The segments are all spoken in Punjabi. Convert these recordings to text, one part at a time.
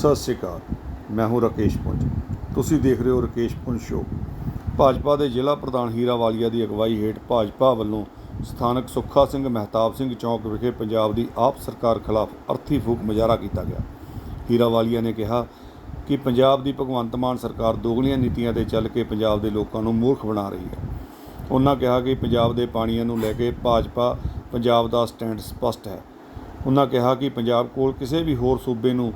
ਸਤਿ ਸ਼੍ਰੀ ਅਕਾਲ, ਮੈਂ ਹਾਂ ਰਕੇਸ਼ ਪੁੰਜ। ਤੁਸੀਂ ਦੇਖ ਰਹੇ ਹੋ ਰਕੇਸ਼ ਪੁੰਜ ਸ਼ੋ ਭਾਜਪਾ ਦੇ ਜ਼ਿਲ੍ਹਾ ਪ੍ਰਧਾਨ ਹੀਰਾ ਵਾਲੀਆ ਦੀ ਅਗਵਾਈ ਹੇਠ ਭਾਜਪਾ ਵੱਲੋਂ ਸਥਾਨਕ ਸੁੱਖਾ ਸਿੰਘ ਮਹਿਤਾਬ ਸਿੰਘ ਚੌਕ ਵਿਖੇ ਪੰਜਾਬ ਦੀ ਆਪ ਸਰਕਾਰ ਖਿਲਾਫ ਅਰਥੀ ਫੂਕ ਮੁਜ਼ਾਹਰਾ ਕੀਤਾ ਗਿਆ। ਹੀਰਾ ਵਾਲੀਆ ਨੇ ਕਿਹਾ ਕਿ ਪੰਜਾਬ ਦੀ ਭਗਵੰਤ ਮਾਨ ਸਰਕਾਰ ਦੋਗਲੀਆਂ ਨੀਤੀਆਂ ਤੇ ਚੱਲ ਕੇ ਪੰਜਾਬ ਦੇ ਲੋਕਾਂ ਨੂੰ ਮੂਰਖ ਬਣਾ ਰਹੀ ਹੈ। ਉਹਨਾਂ ਕਿਹਾ ਕਿ ਪੰਜਾਬ ਦੇ ਪਾਣੀਆਂ ਨੂੰ ਲੈ ਕੇ ਭਾਜਪਾ ਪੰਜਾਬ ਦਾ ਸਟੈਂਡ ਸਪਸ਼ਟ ਹੈ। ਉਹਨਾਂ ਕਿਹਾ ਕਿ ਪੰਜਾਬ ਕੋਲ ਕਿਸੇ ਵੀ ਹੋਰ ਸੂਬੇ ਨੂੰ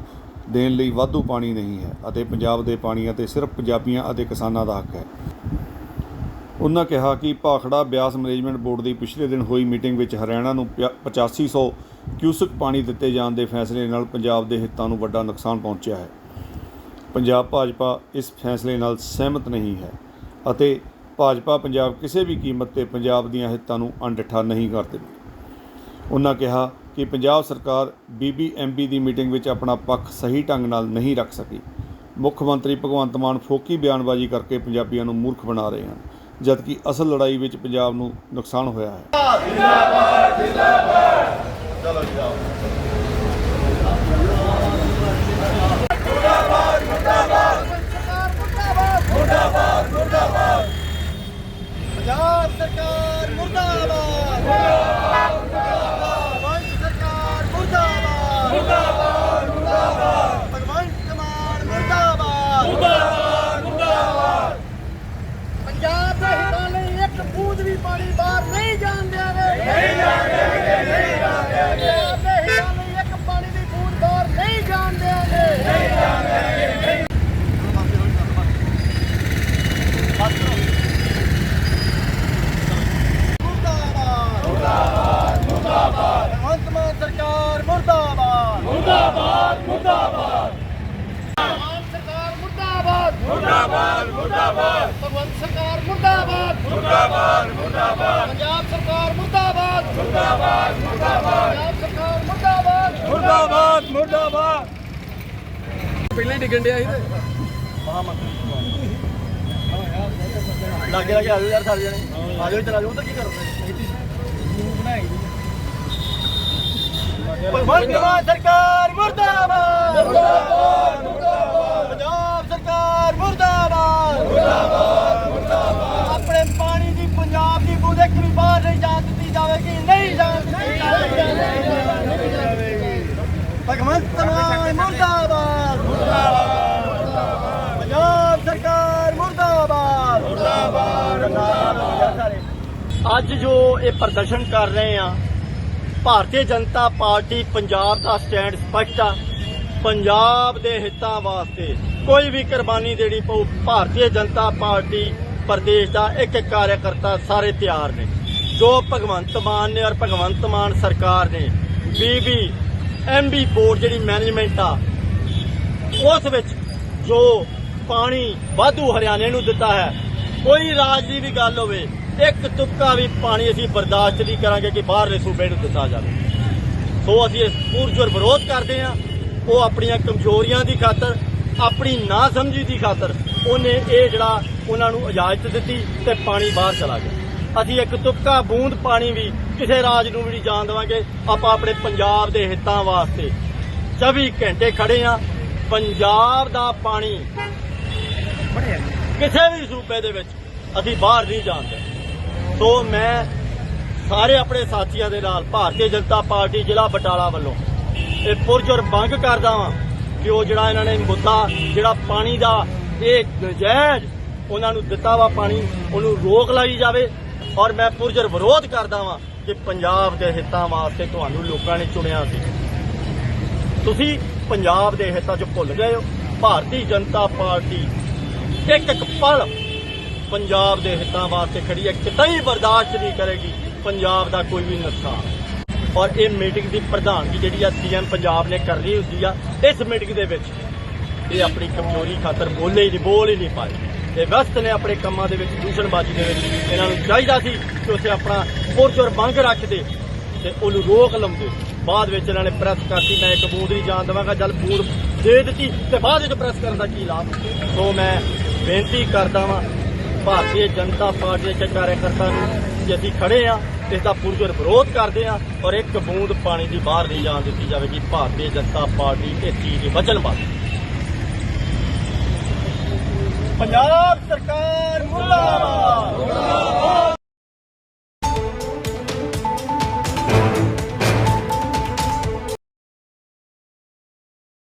ਦੇਣ ਲਈ ਵਾਧੂ ਪਾਣੀ ਨਹੀਂ ਹੈ ਅਤੇ ਪੰਜਾਬ ਦੇ ਪਾਣੀਆਂ ਤੇ ਸਿਰਫ ਪੰਜਾਬੀਆਂ ਅਤੇ ਕਿਸਾਨਾਂ ਦਾ ਹੱਕ ਹੈ। ਉਹਨਾਂ ਕਿਹਾ ਕਿ ਭਾਖੜਾ ਬਿਆਸ ਮੈਨੇਜਮੈਂਟ ਬੋਰਡ ਦੀ ਪਿਛਲੇ ਦਿਨ ਹੋਈ ਮੀਟਿੰਗ ਵਿੱਚ ਹਰਿਆਣਾ ਨੂੰ ਪਿਆ- 8500 ਕਿਊਸਕ ਪਾਣੀ ਦਿੱਤੇ ਜਾਣ ਦੇ ਫੈਸਲੇ ਨਾਲ ਪੰਜਾਬ ਦੇ ਹਿੱਤਾਂ ਨੂੰ ਵੱਡਾ ਨੁਕਸਾਨ ਪਹੁੰਚਿਆ ਹੈ। ਪੰਜਾਬ ਭਾਜਪਾ ਇਸ ਫੈਸਲੇ ਨਾਲ ਸਹਿਮਤ ਨਹੀਂ ਹੈ ਅਤੇ ਭਾਜਪਾ ਪੰਜਾਬ ਕਿਸੇ ਵੀ ਕੀਮਤ ਤੇ ਪੰਜਾਬ ਦੀਆਂ ਹਿੱਤਾਂ ਨੂੰ ਅਣਡਿੱਠਾ ਨਹੀਂ ਕਰਦੇ ਦੇਵੇਗੀ ਉਹਨਾਂ ਕਿਹਾ ਕਿ ਪੰਜਾਬ ਸਰਕਾਰ ਬੀਬੀਐਮਬੀ ਦੀ ਮੀਟਿੰਗ ਵਿੱਚ ਆਪਣਾ ਪੱਖ ਸਹੀ ਢੰਗ ਨਾਲ ਨਹੀਂ ਰੱਖ ਸਕੀ। ਮੁੱਖ ਮੰਤਰੀ ਭਗਵੰਤ ਮਾਨ ਫੋਕੀ ਬਿਆਨਬਾਜ਼ੀ ਕਰਕੇ ਪੰਜਾਬੀਆਂ ਨੂੰ ਮੂਰਖ ਬਣਾ ਰਹੇ ਹਨ, ਜਦਕਿ ਅਸਲ ਲੜਾਈ ਵਿੱਚ ਪੰਜਾਬ ਨੂੰ ਨੁਕਸਾਨ ਹੋਇਆ ਹੈ। ਪੰਜਾਬ ਸਰਕਾਰ ਮੁਰਦਾਬਾਦ ਮੁਰਦਾਬਾਦ ਮੁਰਦਾਬਾਦ ਸਰਕਾਰ ਮੁਰਦਾਬਾਦ ਮੁਰਦਾਬਾਦ ਮੁਰਦਾਬਾਦ ਭਗਵੰਤ ਮਾਨ ਮੁਰਦਾਬਾਦ ਮੁਰਦਾਬਾਦ ਮੁਰਦਾਬਾਦ ਪੰਜਾਬ ਦੇ ਹਿੱਤਾਂ ਲਈ ਇੱਕ ਬੂੰਦ ਵੀ ਪਾਣੀ ਬਾਹਰ ਨਹੀਂ ਜਾਣ ਦਿਆਂਗੇ ਨਹੀਂ ਜਾਣਗੇ ਨਹੀਂ ਜਾਣਗੇ ਪੰਜਾਬ ਦੇ ਹਿੱਤਾਂ ਲਈ ਇੱਕ ਪਾਣੀ ਦੀ ਬੂੰਦ ਬਾਹਰ ਨਹੀਂ ਜਾਣ ਦਿਆਂਗੇ ਨਹੀਂ ਮੁਰਦਾਬਾਦ ਮੁਰਦਾਬਾਦ ਮੁਰਦਾਬਾਦ ਭਗਵੰਤ ਮਾਨ ਸਰਕਾਰ ਮੁਰਦਾਬਾਦ ਮੁਰਦਾਬਾਦ ਮੁਰਦਾਬਾਦ ਮਾਨ ਸਰਕਾਰ ਮੁਰਦਾਬਾਦ ਮੁਰਦਾਬਾਦ ਮੁਰਦਾਬਾਦ ਭਗਵੰਤ ਸਰਕਾਰ ਮੁਰਦਾਬਾਦ ਮੁਰਦਾਬਾਦ ਮੁਰਦਾਬਾਦ। ਪੰਜਾਬ ਸਰਕਾਰ ਮੁਰਦਾਬਾਦ। ਮੁਰਦਾਬਾਦ ਮੁਰਦਾਬਾਦ। ਪੰਜਾਬ ਸਰਕਾਰ ਮੁਰਦਾਬਾਦ। ਮੁਰਦਾਬਾਦ ਮੁਰਦਾਬਾਦ। ਪਹਿਲਾਂ ਹੀ ਡਿੱਗਣ ਡਿਆ ਸੀ ਤੇ। ਲਾਗੇ ਲਾਗੇ ਆਜੋ ਯਾਰ ਸਾਰੇ ਜਣੇ। ਆਜੋ ਇੱਧਰ ਆਜੋ ਤਾਂ ਕੀ ਕਰਦੇ ਭਗਵੰਤ ਮਾਨ ਸਰਕਾਰ ਮੁਰਦਾਬਾਦ। ਮੁਰਦਾਬਾਦ ਮੁਰਦਾਬਾਦ ਪੰਜਾਬ ਸਰਕਾਰ ਮੁਰਦਾਬਾਦ ਮੁਰਦਾਬਾਦ ਮੁਰਦਾਬਾਦ ਆਪਣੇ ਪਾਣੀ ਦੀ ਪੰਜਾਬ ਦੀ ਬੂੰਦ ਇੱਕ ਵੀ ਬਾਹਰ ਨਹੀਂ ਜਾਣ ਦਿੱਤੀ ਜਾਵੇਗੀ ਨਹੀਂ ਜਾਣ ਨਹੀਂ ਜਾਵੇਗੀ ਭਗਵੰਤ ਮਾਨ ਮੁਰਦਾਬਾਦ ਮੁਰਦਾਬਾਦ। ਪੰਜਾਬ ਸਰਕਾਰ ਮੁਰਦਾਬਾਦ। ਅੱਜ ਜੋ ਇਹ ਪ੍ਰਦਰਸ਼ਨ ਕਰ ਰਹੇ ਆ ਭਾਰਤੀ ਜਨਤਾ ਪਾਰਟੀ ਪੰਜਾਬ ਦਾ ਸਟੈਂਡ ਸਪਸ਼ਟ ਆ। ਪੰਜਾਬ ਦੇ ਹਿੱਤਾਂ ਵਾਸਤੇ ਕੋਈ ਵੀ ਕੁਰਬਾਨੀ ਦੇਣੀ ਪਊ, ਭਾਰਤੀ ਜਨਤਾ ਪਾਰਟੀ ਪ੍ਰਦੇਸ਼ ਦਾ ਇੱਕ ਇੱਕ ਕਾਰਜਕਰਤਾ ਸਾਰੇ ਤਿਆਰ ਨੇ। ਜੋ ਭਗਵੰਤ ਮਾਨ ਨੇ ਔਰ ਭਗਵੰਤ ਮਾਨ ਸਰਕਾਰ ਨੇ, ਬੀਬੀ ਐਮਬੀ ਬੋਰਡ ਜਿਹੜੀ ਮੈਨੇਜਮੈਂਟ ਆ, ਉਸ ਵਿੱਚ ਜੋ ਪਾਣੀ ਵਾਧੂ ਹਰਿਆਣੇ ਨੂੰ ਦਿੱਤਾ ਹੈ, ਕੋਈ ਰਾਜ ਦੀ ਵੀ ਗੱਲ ਹੋਵੇ, ਇੱਕ ਤੁਪਕਾ ਵੀ ਪਾਣੀ ਅਸੀਂ ਬਰਦਾਸ਼ਤ ਨਹੀਂ ਕਰਾਂਗੇ ਕਿ ਬਾਹਰਲੇ ਸੂਬੇ ਨੂੰ ਦਿੱਤਾ ਜਾਵੇ। ਸੋ ਅਸੀਂ ਇਸ ਪੂਰਜੋਰ ਵਿਰੋਧ ਕਰਦੇ ਹਾਂ, ਉਹ ਆਪਣੀਆਂ ਕਮਜ਼ੋਰੀਆਂ ਦੀ ਖਾਤਰ, ਆਪਣੀ ਨਾ ਸਮਝੀ ਦੀ ਖਾਤਰ ਉਹਨੇ ਇਹ ਜਿਹੜਾ ਉਹਨਾਂ ਨੂੰ ਇਜਾਜ਼ਤ ਦਿੱਤੀ ਤੇ ਪਾਣੀ ਬਾਹਰ ਚਲਾ ਗਿਆ। ਅਸੀਂ ਇੱਕ ਤੁਪਕਾ ਬੂੰਦ ਪਾਣੀ ਵੀ ਕਿਸੇ ਰਾਜ ਨੂੰ ਵੀ ਨਹੀਂ ਜਾਣ ਦੇਵਾਂਗੇ। ਆਪਾਂ ਆਪਣੇ ਪੰਜਾਬ ਦੇ ਹਿੱਤਾਂ ਵਾਸਤੇ 24 ਘੰਟੇ ਖੜੇ ਆ। ਪੰਜਾਬ ਦਾ ਪਾਣੀ ਕਿਸੇ ਵੀ ਸੂਬੇ ਦੇ ਵਿੱਚ ਅਸੀਂ ਬਾਹਰ ਨਹੀਂ ਜਾਂਦੇ ਸੋ ਮੈਂ ਸਾਰੇ ਆਪਣੇ ਸਾਥੀਆਂ ਦੇ ਨਾਲ ਭਾਰਤੀ ਜਨਤਾ ਪਾਰਟੀ ਜ਼ਿਲ੍ਹਾ ਬਟਾਲਾ ਵੱਲੋਂ ਇਹ ਪੁਰਜੋਰ ਮੰਗ ਕਰਦਾ ਵਾਂ ਕਿ ਉਹ ਜਿਹੜਾ ਇਹਨਾਂ ਨੇ ਮੁੱਦਾ, ਜਿਹੜਾ ਪਾਣੀ ਦਾ ਇਹ ਨਜਾਇਜ਼ ਉਹਨਾਂ ਨੂੰ ਦਿੱਤਾ ਵਾ ਪਾਣੀ, ਉਹਨੂੰ ਰੋਕ ਲਾਈ ਜਾਵੇ। ਔਰ ਮੈਂ ਪੁਰਜਰ ਵਿਰੋਧ ਕਰਦਾ ਵਾਂ ਕਿ ਪੰਜਾਬ ਦੇ ਹਿੱਤਾਂ ਵਾਸਤੇ ਤੁਹਾਨੂੰ ਲੋਕਾਂ ਨੇ ਚੁਣਿਆ ਸੀ। ਤੁਸੀਂ ਪੰਜਾਬ ਦੇ ਹਿੱਤਾਂ 'ਚ ਭੁੱਲ ਗਏ ਹੋ। ਭਾਰਤੀ ਜਨਤਾ ਪਾਰਟੀ ਇੱਕ ਇੱਕ ਪਲ ਪੰਜਾਬ ਦੇ ਹਿੱਤਾਂ ਵਾਸਤੇ ਖੜੀ ਹੈ। ਕਿਤੇ ਬਰਦਾਸ਼ਤ ਨਹੀਂ ਕਰੇਗੀ ਪੰਜਾਬ ਦਾ ਕੋਈ ਵੀ ਨੁਕਸਾਨ। ਔਰ ਇਹ ਮੀਟਿੰਗ ਦੀ ਪ੍ਰਧਾਨਗੀ ਜਿਹੜੀ ਆ ਸੀਐਮ ਪੰਜਾਬ ਨੇ ਕਰਨੀ ਹੁੰਦੀ ਆ, ਇਸ ਮੀਟਿੰਗ ਦੇ ਵਿੱਚ ਇਹ ਆਪਣੀ ਕਮਜ਼ੋਰੀ ਖਾਤਰ ਬੋਲੇ ਹੀ ਨਹੀਂ, ਬੋਲ ਹੀ ਨਹੀਂ ਪਾਏ। ਇਹ ਵਸਤ ਨੇ ਆਪਣੇ ਕੰਮਾਂ ਦੇ ਵਿੱਚ, ਦੂਸ਼ਣਬਾਜ਼ੀ ਦੇ ਵਿੱਚ। ਇਹਨਾਂ ਨੂੰ ਚਾਹੀਦਾ ਸੀ ਕਿ ਉਸੇ ਆਪਣਾ ਫੋਰਚਰ ਬੰਗ ਰੱਖਦੇ ਤੇ ਉਹਨੂੰ ਰੋਕ ਲਾਉਂਦੇ। ਬਾਅਦ ਵਿੱਚ ਇਹਨਾਂ ਨੇ ਪ੍ਰੈਸ ਕਰਤੀ, ਮੈਂ ਇੱਕ ਕਬੂਦ ਨਹੀਂ ਜਾਣ ਦਵਾਂਗਾ ਜਲ ਪੂਰ ਦੇ ਦਿੱਤੀ ਤੇ ਬਾਅਦ ਵਿੱਚ ਪ੍ਰੈਸ ਕਰਨ ਦਾ ਕੀ ਲਾਭ? ਸੋ ਮੈਂ ਬੇਨਤੀ ਕਰਦਾ ਵਾਂ, ਭਾਰਤੀ ਜਨਤਾ ਪਾਰਟੀ ਦੇ ਕਰਤਾ ਨੂੰ ਜੇ ਅਸੀਂ ਖੜੇ ਆ, ਇਸ ਦਾ ਪੁਰਜੋਰ ਵਿਰੋਧ ਕਰਦੇ ਆ ਔਰ ਇੱਕ ਬੂੰਦ ਪਾਣੀ ਦੀ ਬਾਹਰ ਨਹੀਂ ਜਾਣ ਦਿੱਤੀ ਜਾਵੇਗੀ, ਭਾਰਤੀ ਜਨਤਾ ਪਾਰਟੀ ਇਸ ਚੀਜ਼ ਦੇ ਵਚਨਬੱਧ। ਪੰਜਾਬ ਸਰਕਾਰ